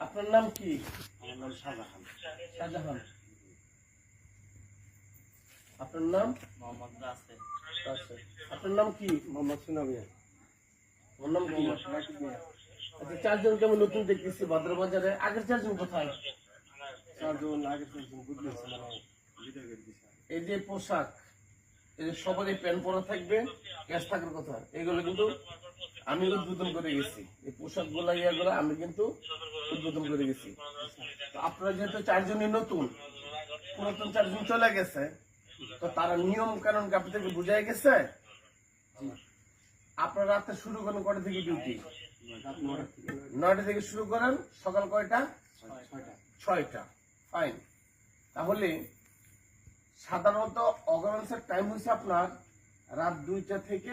আপনার নাম কি? আমার নাম শাহজাহান। শাহজাহান। আপনার নাম? মোহাম্মদ রাসেল আপনার নাম কি? মোহাম্মদ সুনামিয়া ওর নাম কি? আচ্ছা চারজনকে আমি নতুন দেখতেছি ভদ্রবাজারে আগের চারজন কোথায়? চারজন আগের চারজন বুঝলেছে মানে এই যে পোশাক এই যে সবারই প্যান্ট পরা থাকবে গ্যাস থাকার কথা। এগুলো কিন্তু আমি উদ্বোধন করে গেছি। এই পোশাকগুলা ইয়াগুলো আমি কিন্তু উদ্বোধন করে গেছি। আপনারা যেহেতু চারজনই নতুন, পুরাতন চারজন চলে গেছে, তো তারা নিয়ম কানুন কি আপনাদেরকে বুঝাই গেছে? আপনারা রাতে শুরু করেন কটা থেকে ডিউটি? নয়টা থেকে শুরু করেন, সকাল কয়টা? ছয়টা। ফাইন। তাহলে সাধারণত অগারেন্সের টাইম হচ্ছে আপনার রাত দুইটা থেকে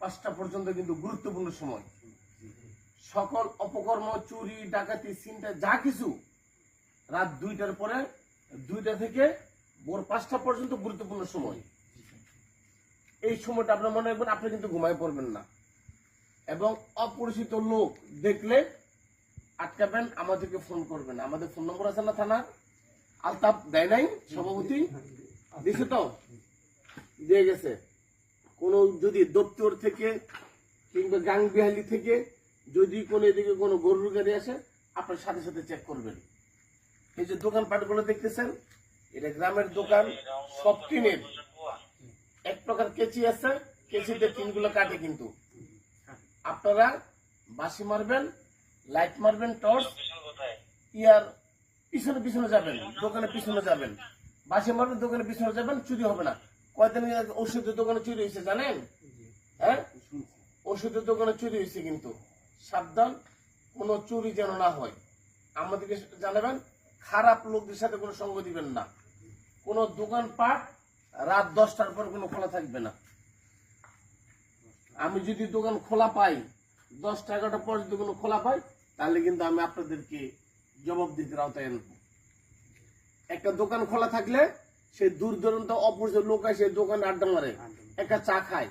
পাঁচটা পর্যন্ত কিন্তু গুরুত্বপূর্ণ সময়। সকল অপকর্ম, চুরি, ডাকাতি চিন্তা যা কিছু রাত দুইটার পরে, দুইটা থেকে ভোর পাঁচটা পর্যন্ত গুরুত্বপূর্ণ সময়। এই সময়টা আপনার মনে রাখবেন, আপনি কিন্তু ঘুমায় পড়বেন না। এবং অপরিচিত লোক দেখলে আটকাবেন আমাদেরকে ফোন করবেন। আমাদের ফোন নম্বর আছে না থানার? আলতাপ দেয় নাই, সভাপতি? দিছে তো? দিয়ে গেছে। কোন যদি দপ্তর থেকে কিংবা গাং বিহালি থেকে যদি কোনো এদিকে কোনো গরুর গাড়ি আসে, আপনার সাথে সাথে চেক করবেন। এই যে দোকানপাটগুলো দেখতেছেন, এটা গ্রামের দোকান, সব টিনের। এক প্রকার কেচি আছে, কেচিতে টিনগুলো কাটে কিন্তু। আপনারা বাসি মারবেন, লাইট মারবেন, টর্চ, ইয়ার পিছনে পিছনে যাবেন দোকানে পিছনে যাবেন। বাসি মারবেন দোকানে পিছনে যাবেন, চুরি হবে না। কয়দিন ওষুধের দোকানে চুরি হয়েছে জানেন? হ্যাঁ? ওষুধের দোকানে চুরি হয়েছে কিন্তু। সাবধান কোনো চুরি যেন না হয়। আমাদেরকে জানাবেন খারাপ লোকদের সাথে কোনো সঙ্গ দিবেন না। কোনো দোকানপাট রাত দশটার পর কোনো খোলা থাকবে না। আমি যদি দোকান খোলা পাই দশটা এগারোটা পর যদি কোনো খোলা পাই তাহলে কিন্তু আমি আপনাদেরকে জবাব দিতে আওতায় আনব একটা দোকান খোলা থাকলে সে দূর দূরান্ত অপরিচিত লোক আসে দোকানে আড্ডা মারে একটা চা খায়।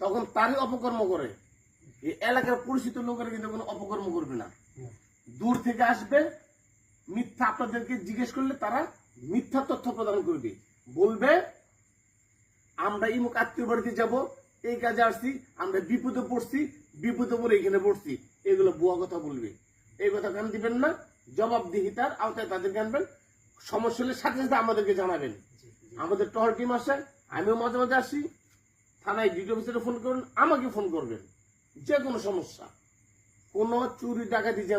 তখন তারই অপকর্ম করে। এই এলাকার পরিচিত লোকেরা কিন্তু কোনো অপকর্ম করবে না। দূর থেকে আসবে, মিথ্যা আপনাদেরকে জিজ্ঞেস করলে তারা মিথ্যা তথ্য প্রদান করবে। বলবে, আমরা ইমুক আত্মীয় বাড়িতে যাব, এই কাজে আসছি, আমরা বিপদে পড়ছি, বিপদে পড়ে এখানে পড়ছি। এগুলো বুয়া কথা বলবে। এই কথা কান দিবেন না, জবাবদিহিতার আওতায় তাদেরকে আনবেন। সমস্যা হলে সাথে সাথে আমাদেরকে জানাবেন। আমাদের টহল টিম আসে আমিও মাঝে মাঝে আসি। থানায় ডিটি অফিসারে ফোন করুন, আমাকে ফোন করবেন। যে কোনো সমস্যা। কোনো চুরি ডাকাতি যেন